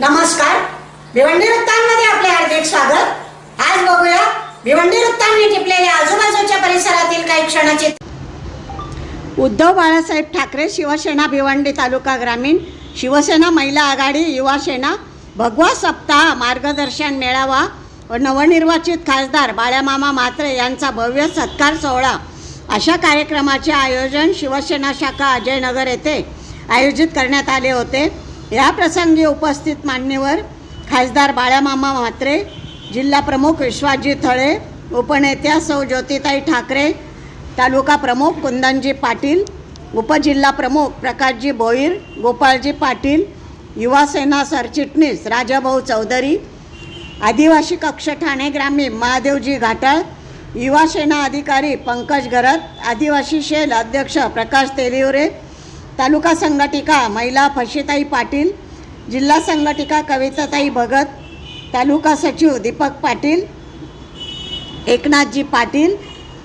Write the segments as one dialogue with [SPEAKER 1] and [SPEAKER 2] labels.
[SPEAKER 1] नमस्कार. भिवंडी वृत्तांमध्ये आपले हार्दिक स्वागत. आज बघूया भिवंडी वृत्तांनी टिपलेल्या आजूबाजूच्या परिसरातील काही क्षणाचे उद्धव बाळासाहेब ठाकरे शिवसेना भिवंडी तालुका ग्रामीण शिवसेना महिला आघाडी युवा सेना भगवा सप्ताह मार्गदर्शन मेळावा व नवनिर्वाचित खासदार बाळ्यामामा म्हात्रे यांचा भव्य सत्कार सोहळा. अशा कार्यक्रमाचे आयोजन शिवसेना शाखा अजयनगर येथे आयोजित करण्यात आले होते. या प्रसंगी उपस्थित मान्यवर खासदार बाळ्यामामा म्हात्रे जिल्हा प्रमुख विश्वाजी थळे उपनेत्या सौ ज्योतिताई ठाकरे तालुका प्रमुख कुंदनजी पाटील उपजिल्हा प्रमुख प्रकाशजी बोईर गोपाळजी पाटील युवासेना सरचिटणीस राजाभाऊ चौधरी आदिवासी कक्ष ठाणे ग्रामीण महादेवजी घाटाळ युवासेना अधिकारी पंकज गरत आदिवासी शेल अध्यक्ष प्रकाश तेलिवरे तालुका संघटिका महिला फशीताई पाटील जिल्हा संघटिका कविताताई भगत तालुका सचिव दीपक पाटील एकनाथजी पाटील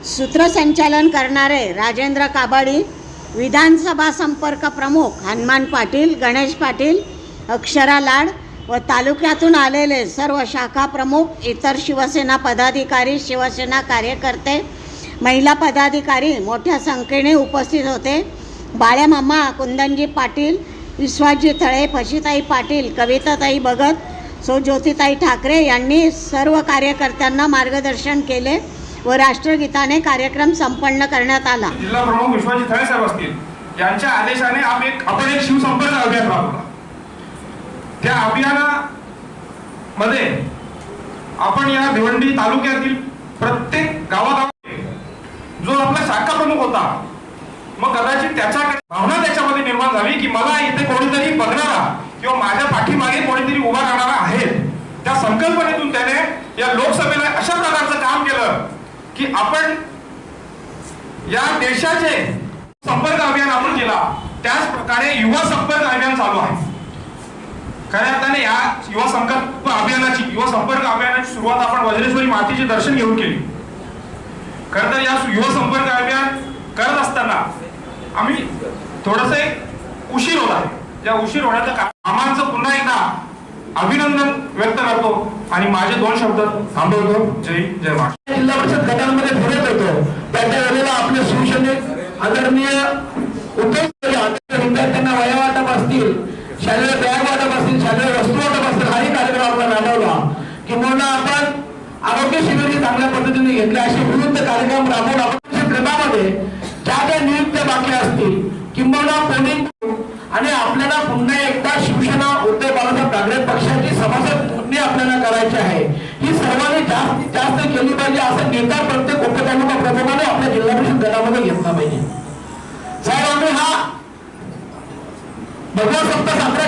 [SPEAKER 1] सूत्रसंचालन करणारे राजेंद्र काबाडी विधानसभा संपर्क प्रमुख हनुमान पाटील गणेश पाटील अक्षरा लाड व तालुक्यातून आलेले सर्व शाखा प्रमुख इतर शिवसेना पदाधिकारी शिवसेना कार्यकर्ते महिला पदाधिकारी मोठ्या संख्येने उपस्थित होते. बाळ्या मामा कुंदनजी पाटील विश्वासजी थळे फशीताई पाटील कविताताई भगत सो ज्योतिताई ठाकरे यांनी सर्व कार्यकर्त्यांना मार्गदर्शन केले व राष्ट्रगीताने कार्यक्रम संपन्न करण्यात आला.
[SPEAKER 2] जिल्हा प्रमुख विश्वाजी थळे साहेब असतील. यांच्या आदेशाने आम्ही एक आपण एक शिवसंपर्क अभियान राबवला. त्या अभियानामध्ये आपण या भिवंडी तालुक्यातील प्रत्येक गावागावात जो आपला शाखा प्रमुख होता मग कदाचित त्याच्या भावना त्याच्यामध्ये निर्माण झाली की मला इथे कोणीतरी बघणारा किंवा माझ्या पाठीमागे कोणीतरी उभा राहणारा आहे. त्या संकल्पनेतून त्याने या लोकसभेला अशा प्रकारचं काम केलं की आपण या देशाचे संपर्क अभियान आपण केला त्याच प्रकारे युवा संपर्क अभियान चालू आहे. खऱ्या अर्थाने या युवा संकल्प अभियानाची युवा संपर्क अभियानाची सुरुवात आपण वज्रेश्वरी मातेचे दर्शन घेऊन केली. खरं तर या युवा संपर्क अभियान करत असताना आम्ही थोडस उशीर होत आहे. उशीर होण्याचं कामांचं पुन्हा एकदा अभिनंदन व्यक्त करतो आणि माझे दोन शब्द थांबवतो. जय जय महाराष्ट्र
[SPEAKER 3] जिल्हा परिषद गटांमध्ये फिरत होतो त्याच्या वेळेला आपले शिवसैनिक आदरणीय उद्धव विद्यार्थ्यांना वया वाटप असतील शालेय बॅग वाटप असतील शालेय वस्तू वाटप असतील हाही कार्यक्रम आपण राबवला. किंवा आपण आरोग्य शिबिर चांगल्या पद्धतीने घेतले असे विविध कार्यक्रम राबवून आपण गटामध्ये ज्या काही नियुक्त्या बाकी किंबहुना कोणी आणि आपल्याला पुन्हा एकदा शिवसेना उद्धव बाळासाहेब ठाकरे पक्षाची सभासद नोंदणी आपल्याला करायची आहे. ही सर्वांनी जास्तीत जास्त केली पाहिजे असं नेता प्रत्येक उपतालुका प्रमुखाने आपल्या जिल्हा परिषद गटामध्ये घेतला पाहिजे. साहेब आम्ही हा भगवा सप्ताह साजरा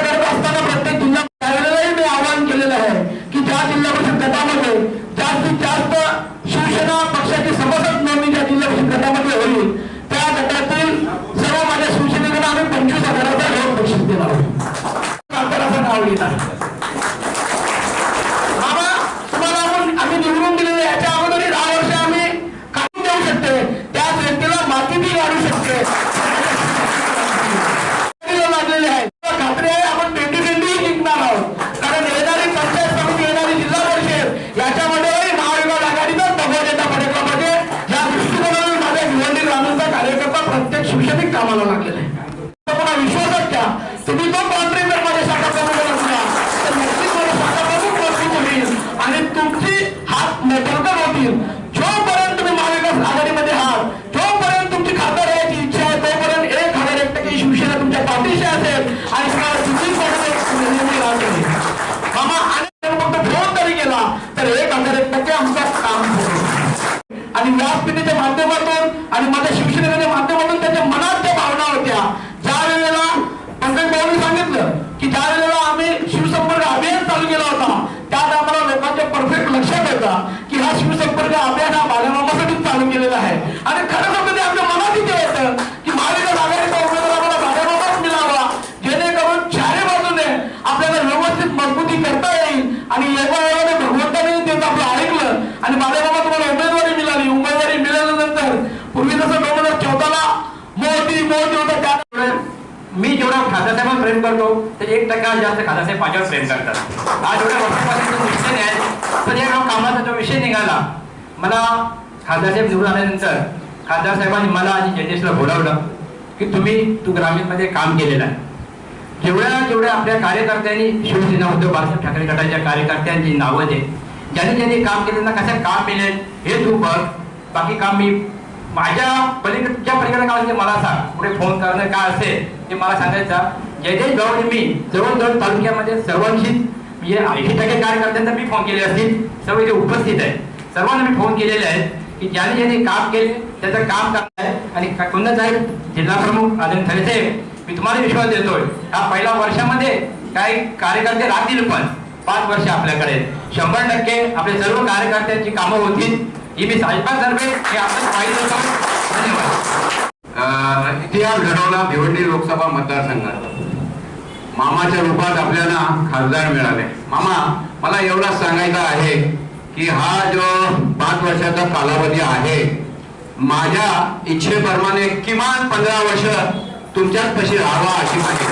[SPEAKER 4] प्रेम करतो तर एक टक्का जास्त खासदारसाहेब माझ्यावर प्रेम करतात. आज एवढ्या वर्षापासून तो या कामाचा जो विषय निघाला मला खासदारसाहेब निवडून आल्यानंतर खासदार साहेबांनी मला आणि जयदेशला बोलावलं की तुम्ही तू ग्रामीणमध्ये काम केलेलं आहे. जेवढ्या जेवढ्या आपल्या कार्यकर्त्यांनी शिवसेना उद्धव बाळासाहेब ठाकरे गटाच्या कार्यकर्त्यांची नावं दे ज्यांनी ज्यांनी काम केलं ना कसं काम मिळेल हे तू बघ. बाकी काम मी माझ्या पलीकडच्या पलीकडे काय मला सांग. पुढे फोन करणं काय असेल ते मला सांगायचं. जयदेश भाऊ आणि मी जवळजवळ तालुक्यामध्ये सर्वांशी म्हणजे ऐंशी टक्के कार्यकर्त्यांना मी फोन केले असतील. सर्व इथे उपस्थित आहेत. सर्वांना मी फोन केलेले आहेत की ज्याने ज्याने काम केले त्याचं काम करताय. आहे आणि का- साहेब? जिल्हा प्रमुख आदन खरे साहेब मी तुम्हाला विश्वास देतोय. हा पहिल्या वर्षामध्ये काही कार्यकर्ते राहतील पण पाच वर्ष आपल्याकडे शंभर टक्के आपले सर्व कार्यकर्त्यांची कामं होतील. ही मी साहेबां सर्वे हे आपण पाहिजे धन्यवाद.
[SPEAKER 5] इतिहास घडवला भिवंडी लोकसभा मतदारसंघात. मामाच्या रूपात आपल्याला खासदार मिळाले. मामा मला एवढा सांगायचं आहे की हा जो पाच वर्षाचा कालावधी आहे माझ्या इच्छेप्रमाणे किमान पंधरा वर्ष तुमच्याच पशी राहावा अशी माझी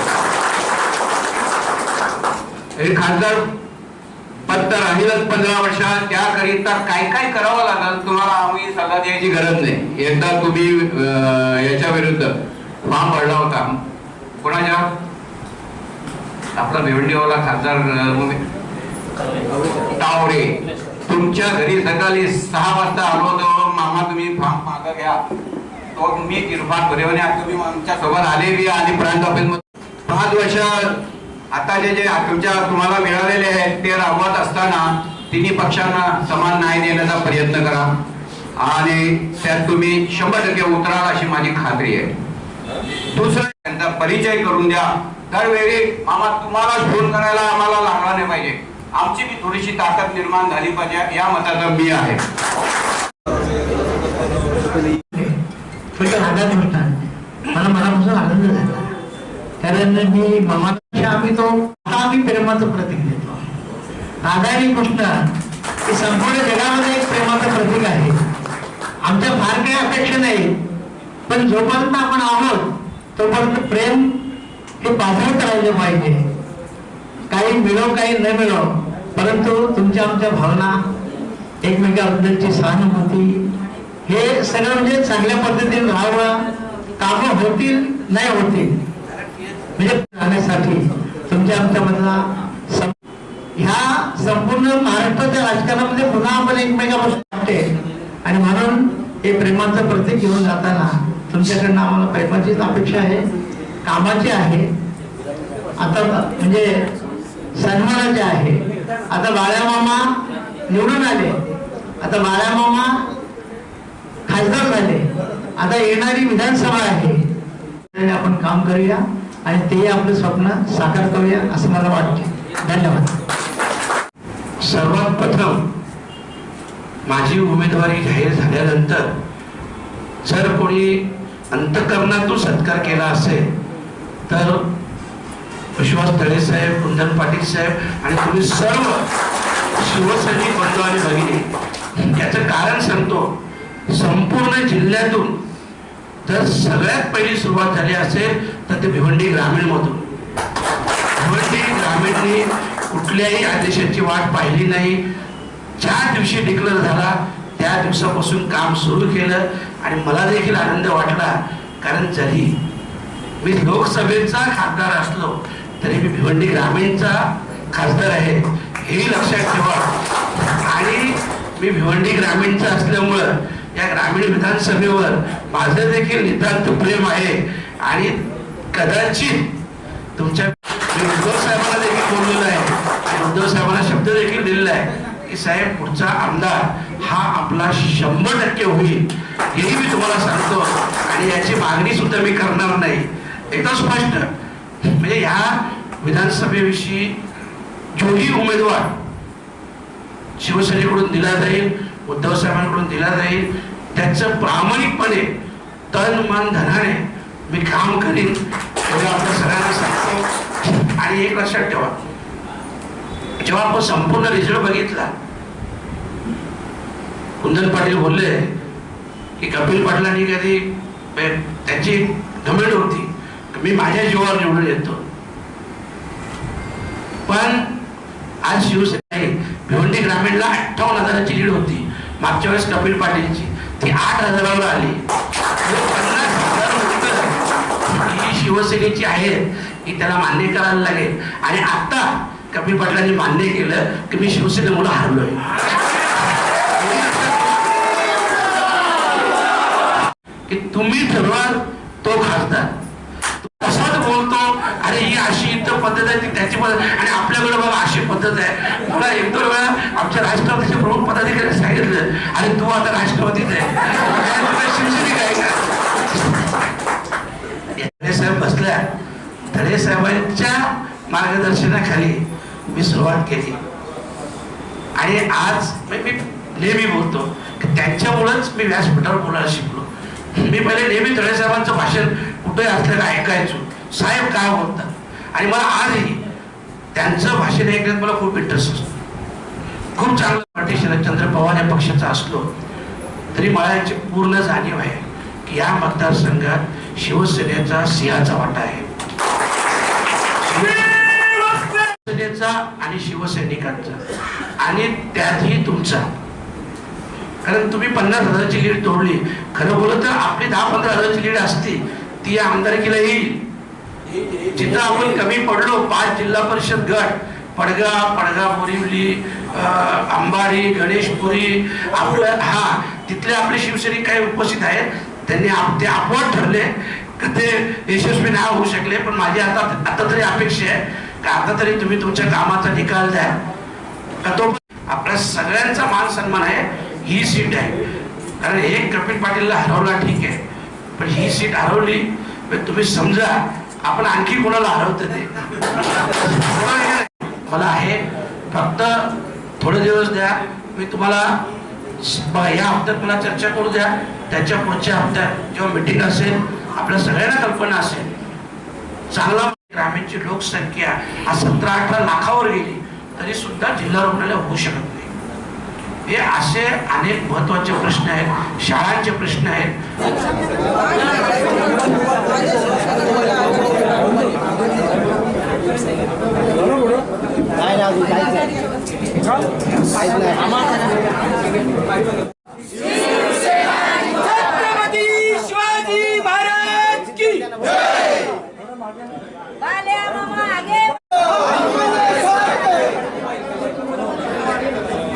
[SPEAKER 5] हे खासदार पद तर राहीलच पंधरा वर्ष त्याकरिता काय काय करावं लागेल तुम्हाला आम्ही सल्ला द्यायची गरज नाही. एकदा तुम्ही अं, याच्या विरुद्ध फॉर्म भरला होता. कोणाच्या? आपला भिवंडीवाला खासदार तावडे तुमच्या घरी सकाळी सहा वाजता आलो होतो मामा तुम्ही फॉर्म मागं घ्या. तो मी इरफान बरेवणे तुम्ही आमच्यासोबत आले बी आणि प्रांत ऑफिसमध्ये. पाच वर्ष आता जे जे तुमच्या तुम्हाला मिळालेले आहेत ते राबवत असताना तिन्ही पक्षांना समान न्याय देण्याचा प्रयत्न करा. आणि त्यात तुम्ही शंभर टक्के उतराल अशी माझी खात्री आहे. दुसरं त्यांचा परिचय करून द्या. दरवेळी मामा तुम्हाला फोन करायला आम्हाला लागला नाही पाहिजे. आमची बी थोडीशी ताकद निर्माण झाली पाहिजे या मताचा मी आहे.
[SPEAKER 6] मला मनापासून आनंद झाला. कारण मी मामापेक्षा आम्ही तो आता आम्ही प्रेमाचं प्रतीक देतो. आदानी कृष्ण हे संपूर्ण जगामध्ये एक प्रेमाचं प्रतीक आहे. आमच्या फार काही अपेक्षा नाही. पण जोपर्यंत आपण आहोत तोपर्यंत प्रेम हे बाजारात राहिले पाहिजे. काही मिळव काही न मिळव परंतु तुमच्या आमच्या भावना एकमेकाबद्दलची सहानुभूती हे सगळं म्हणजे चांगल्या पद्धतीने राहावं कामं हो, होतील नाही होतील. म्हणजे राहण्यासाठी तुमच्या आमच्यामधला सं- ह्या संपूर्ण महाराष्ट्राच्या राजकारणामध्ये पुन्हा आपण एकमेकापासून वाटते. आणि म्हणून हे प्रेमाचं प्रतीक घेऊन जाताना तुमच्याकडनं आम्हाला प्रेमाचीच अपेक्षा आहे. कामाचे आहे. आता म्हणजे सन्मानाचे आहे. आता बाळ्या मामा निवडून आले. आता बाळ्या मामा खासदार झाले. आता येणारी विधानसभा आहे. आपण काम करूया आणि ते आपलं स्वप्न साकार करूया असं मला वाटते. धन्यवाद.
[SPEAKER 7] सर्वात प्रथम माझी उमेदवारी जाहीर झाल्यानंतर जर कोणी अंतकरणातून सत्कार केला असेल तर विश्वास तळे साहेब कुंदन पाटील साहेब आणि तुम्ही सर्व शिवसैनिक बंधू आणि भगिनी याचं कारण सांगतो संपूर्ण जिल्ह्यातून जर सगळ्यात पहिली सुरुवात झाली असेल तर ते भिवंडी ग्रामीणमधून भिवंडी ग्रामीणने कुठल्याही आदेशाची वाट पाहिली नाही. ज्या दिवशी डिक्लेअर झाला त्या दिवसापासून काम सुरू केलं आणि मला देखील आनंद वाटला कारण जरी मी लोकसभेचा खासदार असलो तरी मी भिवंडी ग्रामीणचा खासदार आहे हेही लक्षात ठेवा. आणि मी भिवंडी ग्रामीणचा असल्यामुळं या ग्रामीण विधानसभेवर माझं देखील नितांत प्रेम आहे. आणि कदाचित तुमच्या मी उद्धव साहेबांना देखील बोललेलं आहे आणि उद्धव साहेबांना शब्द देखील दिलेला आहे की साहेब पुढचा आमदार हा आपला शंभर टक्के होईल हेही मी तुम्हाला सांगतो. आणि याची मागणी सुद्धा मी करणार नाही. एकदम स्पष्ट. म्हणजे ह्या विधानसभेविषयी जोही उमेदवार शिवसेनेकडून दिला जाईल उद्धव साहेबांकडून दिला जाईल त्याचं प्रामाणिकपणे तन मन धनाने मी काम करीन एवढं आपल्या सगळ्यांना सांगतो. आणि एक लक्षात ठेवा. जेव्हा आपण संपूर्ण रिझल्ट बघितला कुंदन पाटील बोलले की कपिल पाटलांनी कधी म्हणजे त्यांची कमेंट होती. मी माझ्या जीवावर निवडून येतो. पण आज शिवसेना आहे भिवंडी ग्रामीणला अठ्ठावन्न हजाराची लीड होती. मागच्या वेळेस कपिल पाटीलची. ती आठ हजारावर आली. पन्नास हजार ही शिवसेनेची आहेत ही त्याला मान्य करायला लागेल. आणि आता कपिल पाटलांनी मान्य केलं की मी शिवसेनेमुळे हारलोय. की तुम्ही ठरवाल तो खासदार. बोलतो अरे ही अशी इतर पद्धत आहे ती त्याची पद्धत आणि आपल्याकडे बघा अशी पद्धत आहे. मला एक दोन वेळा आमच्या राष्ट्रवादीचे प्रमुख पदाधिकारी सांगितलं अरे तू आता राष्ट्रवादीच आहे. शिवसैनिक आहे का साहेब बसल्या. धडे साहेबांच्या मार्गदर्शनाखाली मी सुरुवात केली. आणि आज मी मी नेहमी बोलतो की त्यांच्यामुळेच मी व्यासपीठावर बोलायला शिकलो. मी पहिले नेहमी धळे साहेबांचं भाषण कुठे असलं ऐकायचो. साहेब काय बोलतात? आणि मला आजही त्यांचं भाषण ऐकण्यात मला खूप इंटरेस्ट असतो. खूप चांगलं पार्टी शरदचंद्र पवार या पक्षाचा असलो तरी मला याची पूर्ण जाणीव आहे की या मतदारसंघात शिवसेनेचा सिंहाचा वाटा आहे. शिवसेनेचा आणि शिवसैनिकांचा. आणि त्यातही तुमचा. कारण तुम्ही पन्नास हजाराची लीड तोडली. खरं बोलत तर आपली दहा पंधरा हजाराची लीड असती. ती आमदारकीला येईल. जिथं आपण कमी पडलो पाच जिल्हा परिषद गट पडगा पडगा बोरिवली अंबारी अंबाडी गणेशपुरी आपलं हा तिथले आपले शिवसैनिक काही उपस्थित आहेत. त्यांनी आप- ते आपोआप ठरले ते यशस्वी नाही होऊ शकले पण माझी आता आता तरी अपेक्षा आहे का आता तरी तुम्ही तुमच्या कामाचा निकाल द्या. का तो आपल्या सगळ्यांचा मान सन्मान आहे ही सीट आहे. कारण एक कपिल पाटीलला हरवला ठीक आहे पण ही सीट हरवली पण तुम्ही समजा आपण आणखी कोणाला हरवतो ते? मला आहे फक्त थोडे दिवस द्या. मी तुम्हाला या हप्त्यात मला चर्चा करू द्या. त्याच्या पुढच्या हप्त्यात जेव्हा मिटिंग असेल आपल्या सगळ्यांना कल्पना असेल. चांगला ग्रामीणची लोकसंख्या हा सतरा अठरा लाखावर गेली तरी सुद्धा जिल्हा रुग्णालय होऊ शकत नाही. हे असे अनेक महत्त्वाचे प्रश्न आहेत शाळांचे प्रश्न आहेत
[SPEAKER 3] छत्रपती शिवाजी महाराज की
[SPEAKER 8] बाल्या मामा आगे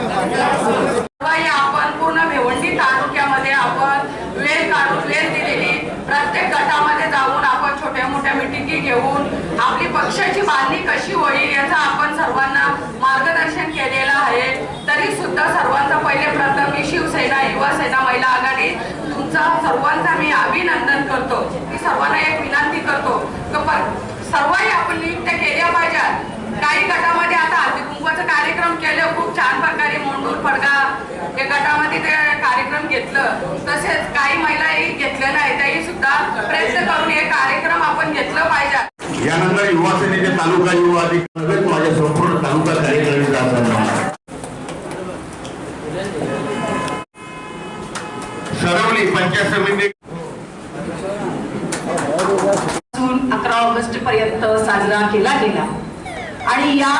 [SPEAKER 9] बाई, आपण पूर्ण भिवंडी तालुक्यामध्ये आपण वेळ काढून वेळ दिलेली प्रत्येक गटामध्ये जाऊन आपण छोट्या मोठ्या मिटिंगी घेऊन आपली पक्षाची बांधणी कशी होईल याचं आपण सर्वांना मार्गदर्शन केलेलं आहे तरी सुद्धा सर्वांचा पहिले प्रथम मी शिवसेना युवा सेना महिला आघाडी तुमचा सर्वांचा मी अभिनंदन करतो मी सर्वांना एक विनंती करतो की प- सर्वही आपण नियुक्त केल्या पाहिजेत काही गटामध्ये आता हळदी कुंकवाचं कार्यक्रम केलं खूप छान प्रकारे मोंडूर पडगा या गटामध्ये ते कार्यक्रम घेतलं तसेच काही महिलाही घेतल्या नाही त्याही सुद्धा प्रयत्न करून हे कार्यक्रम आपण घेतलं पाहिजे
[SPEAKER 10] युवा सेनेचे तालुका युवा अधिकारी माझ्या संपूर्ण तालुका कार्यकारिणी असताना सरवली पंचायत समिती.
[SPEAKER 9] अकरा ऑगस्ट पर्यंत साजरा केला गेला. आणि या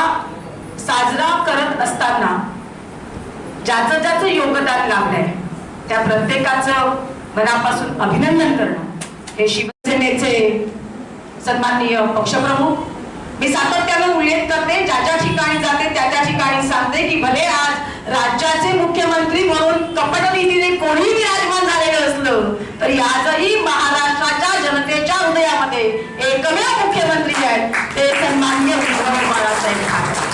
[SPEAKER 9] साजरा करत असताना ज्याचं ज्याचं योगदान लाभलंय त्या प्रत्येकाचं मनापासून अभिनंदन करणं हे शिवसेनेचे सन्माननीय पक्षप्रमुख. मी सातत्यानं उल्लेख करते ज्या ज्या ठिकाणी जाते त्या त्या ठिकाणी सांगते की भले आज राज्याचे मुख्यमंत्री म्हणून कपट नीतीने कोणीही विराजमान झालेलं असलं तरी आजही महाराष्ट्राच्या जनतेच्या हृदयामध्ये एकमेव मुख्यमंत्री आहेत ते सन्माननीय उद्धव बाळासाहेब ठाकरे.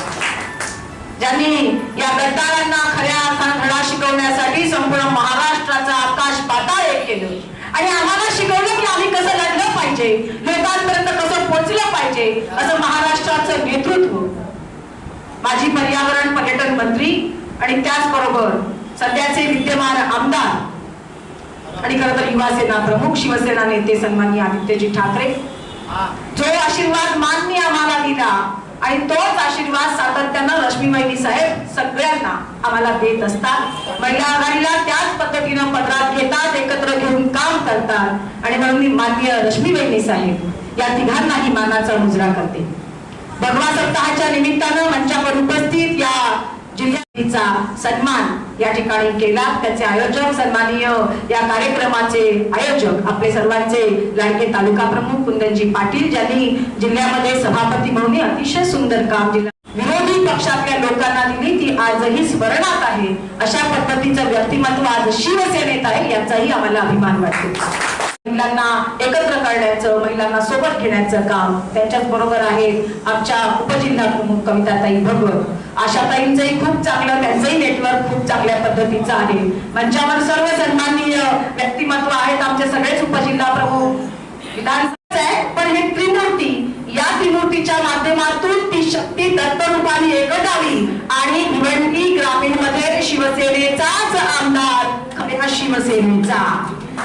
[SPEAKER 9] ज्यांनी या गद्दारांना खऱ्या अर्थानं धडा शिकवण्यासाठी संपूर्ण महाराष्ट्राचा आकाश पाताळ एक केलं. आणि आम्हाला शिकवलं की आम्ही कसं लढलं पाहिजे. लोकांपर्यंत कसं पोहोचलं पाहिजे असं महाराष्ट्राचं नेतृत्व. माजी पर्यावरण पर्यटन मंत्री आणि त्याचबरोबर सध्याचे विद्यमान आमदार आणि खरं तर युवा सेना प्रमुख शिवसेना नेते सन्मान्य आदित्यजी ठाकरे. जो आशीर्वाद मान्य आम्हाला दिला आणि तोच आशीर्वाद सातत्यानं रश्मीबाई साहेब सगळ्यांना आम्हाला देत असतात. महिला आघाडीला त्याच पद्धतीनं पदरात घेतात एकत्र चालतात. आणि म्हणून मी मान्य रश्मीबाई साहेब या तिघांनाही मानाचा मुजरा करते. भगवा सप्ताहाच्या निमित्तानं मंचावर उपस्थित या जिल्ह्याचा सन्मान या ठिकाणी केला. त्याचे आयोजक सन्माननीय या कार्यक्रमाचे आयोजक आपले सर्वांचे लाडके तालुका प्रमुख कुंदनजी पाटील ज्यांनी जिल्ह्यामध्ये सभापती म्हणून अतिशय सुंदर काम दिलं. विरोधी पक्षातल्या लोकांना दिली ती आजही स्मरणात आहे. अशा पद्धतीचं व्यक्तिमत्व आज शिवसेनेत आहे याचाही आम्हाला अभिमान वाटतो. महिलांना एकत्र करण्याचं महिलांना सोबत घेण्याचं काम त्यांच्याच बरोबर आहे. आमच्या उपजिल्हा प्रमुख कविताताई भगवत. आशाताईंचंही खूप चांगलं त्यांचंही नेटवर्क खूप चांगल्या पद्धतीचं आहे. मंचावर सर्व सन्माननीय व्यक्तिमत्व आहेत आमचे सगळेच उपजिल्हा प्रमुख. विधानसभा आहे पण हे त्रिमूर्ती या त्रिमूर्तीच्या माध्यमातून ती शक्ती दत्तरूपाने एकटावी आणि भिवंडी ग्रामीणमध्ये शिवसेनेचाच आमदार. खऱ्या शिवसेनेचा.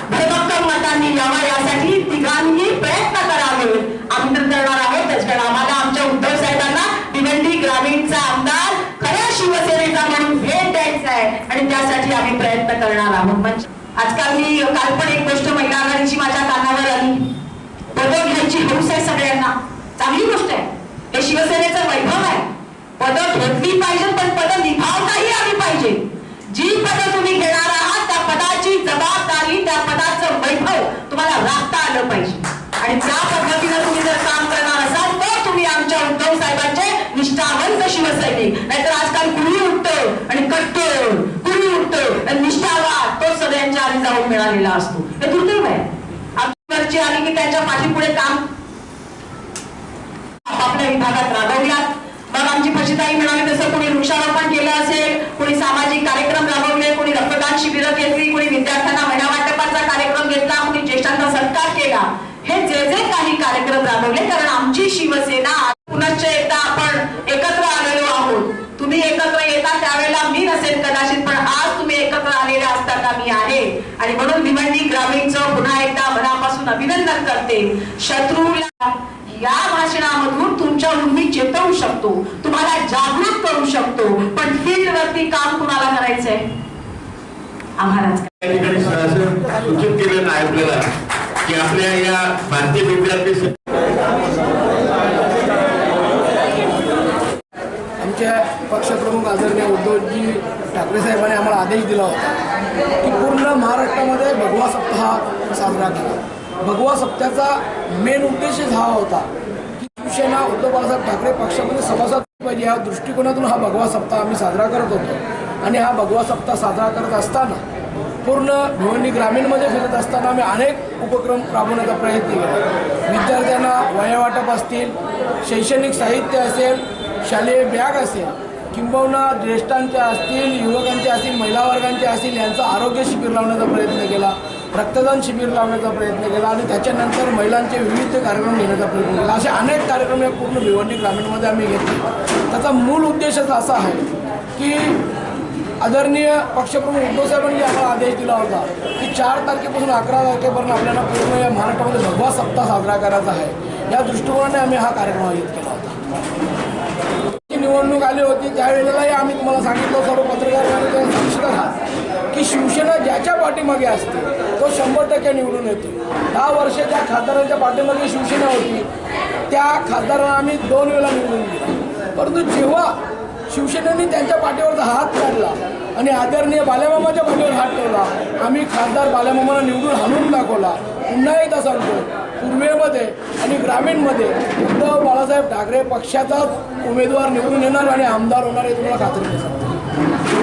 [SPEAKER 9] भरभक्कम मतांनी यावा यासाठी तिघांनी प्रयत्न करावे. आमंत्रण करणार आहोत. त्याच्याकडे आम्हाला आमच्या उद्धव साहेबांना भिवंडी ग्रामीणचा आमदार खऱ्या शिवसेनेचा म्हणून भेट द्यायचा आहे. आणि त्यासाठी आम्ही प्रयत्न करणार आहोत. म्हणजे आजकाल मी काल पण एक गोष्ट महिला आघाडीची माझ्या कानावर आली. बदल घ्यायची हौस आहे सगळ्यांना. चांगली गोष्ट आहे. हे शिवसेनेचं वैभव आहे. पदं घेतली पाहिजे पण पदं निभावताही आली पाहिजे. जी पद तुम्ही घेणार आहात त्या पदाची जबाबदारी त्या पदाचं वैभव तुम्हाला राखता आलं पाहिजे. आणि त्या पद्धतीनं तुम्ही जर काम करणार असाल तर तुम्ही आमच्या उद्धव साहेबांचे निष्ठावंत शिवसैनिक. नाहीतर आजकाल कुणी उठतं आणि कट्टर कुणी उठतो? आणि निष्ठावा तो सगळ्यांच्या आधी जाऊन मिळालेला असतो. हे दुर्दैव आहे. आमची आली की त्यांच्या पाठीपुढे काम आपल्या विभागात राबवल्यात मग आमची पशिताई म्हणाली तसं कोणी वृक्षारोपण केलं असेल कोणी सामाजिक कार्यक्रम राबवले कोणी रक्तदान शिबिरं घेतली कोणी विद्यार्थ्यांना महिना वाटपाचा कार्यक्रम घेतला कोणी ज्येष्ठांचा सत्कार केला. हे जे जे काही कार्यक्रम राबवले कारण आमची शिवसेना पुनश्च एकदा आपण एकत्र आलेलो आहोत. तुम्ही एकत्र येता त्यावेळेला मी नसेल कदाचित पण आज तुम्ही एकत्र आलेले असताना मी आहे. आणि म्हणून भिवंडी ग्रामीणचं पुन्हा एकदा मनापासून अभिनंदन करते. शत्रूला या भाषणामधून तुमच्यावरून मी चेतवू शकतो तुम्हाला जागृत करू शकतो पण फील्ड वरती काम कुणाला करायचंय? आम्हालाच
[SPEAKER 1] सूचित केलेलं आहे आपल्याला की आपल्या या भारतीय विद्यार्थी
[SPEAKER 10] आमच्या पक्षप्रमुख आदरणीय उद्धवजी ठाकरे साहेबांनी आम्हाला आदेश दिला होता की पूर्ण महाराष्ट्रामध्ये भगवा सप्ताह साजरा करा भगवा सप्ताहाचा मेन उद्देशच हा होता. की शिवसेना उद्धव बाळासाहेब ठाकरे पक्षामध्ये सभासद पाहिजे. या दृष्टिकोनातून हा भगवा सप्ताह आम्ही साजरा करत होतो. आणि हा भगवा सप्ताह साजरा करत असताना पूर्ण भिवंडी ग्रामीणमध्ये फिरत असताना आम्ही अनेक उपक्रम राबवण्याचा प्रयत्न केला. विद्यार्थ्यांना वयावाटप असतील शैक्षणिक साहित्य असेल शालेय बॅग असेल किंबहुना ज्येष्ठांचे असतील युवकांचे असतील महिला वर्गांचे असतील यांचं आरोग्य शिबिर लावण्याचा प्रयत्न केला. रक्तदान शिबिर लावण्याचा प्रयत्न केला आणि त्याच्यानंतर महिलांचे विविध कार्यक्रम घेण्याचा प्रयत्न केला. असे अनेक कार्यक्रम या पूर्ण भिवंडी ग्रामीणमध्ये आम्ही घेतले. त्याचा मूल उद्देशच असा आहे की आदरणीय पक्षप्रमुख उद्धवसाहेबांनी आम्हाला आदेश दिला होता की चार तारखेपासून अकरा तारखेपर्यंत आपल्याला पूर्ण या महाराष्ट्रामध्ये भगवा सप्ताह साजरा करायचा आहे. या दृष्टिकोनाने आम्ही हा कार्यक्रम आयोजित केला होता. जी निवडणूक आली होती त्यावेळेलाही आम्ही तुम्हाला सांगितलं सर्व पत्रकार आणि की शिवसेना ज्याच्या पाठीमागे असते तो शंभर टक्के निवडून येतो. दहा वर्ष ज्या खासदारांच्या पाठीमागे शिवसेना होती. त्या खासदारांना आम्ही दोन वेळा निवडून दिला. परंतु जेव्हा शिवसेनेने त्यांच्या पाठीवरचा हात काढला आणि आदरणीय बाल्यामामाच्या पाठीवर हात ठेवला आम्ही खासदार बाल्यामामाला निवडून हाणून दाखवला. पुन्हा एकदा सांगतो पूर्वेमध्ये आणि ग्रामीणमध्ये उद्धव बाळासाहेब ठाकरे पक्षाचाच उमेदवार निवडून येणार आणि आमदार होणार हे तुम्हाला खात्री सांगतो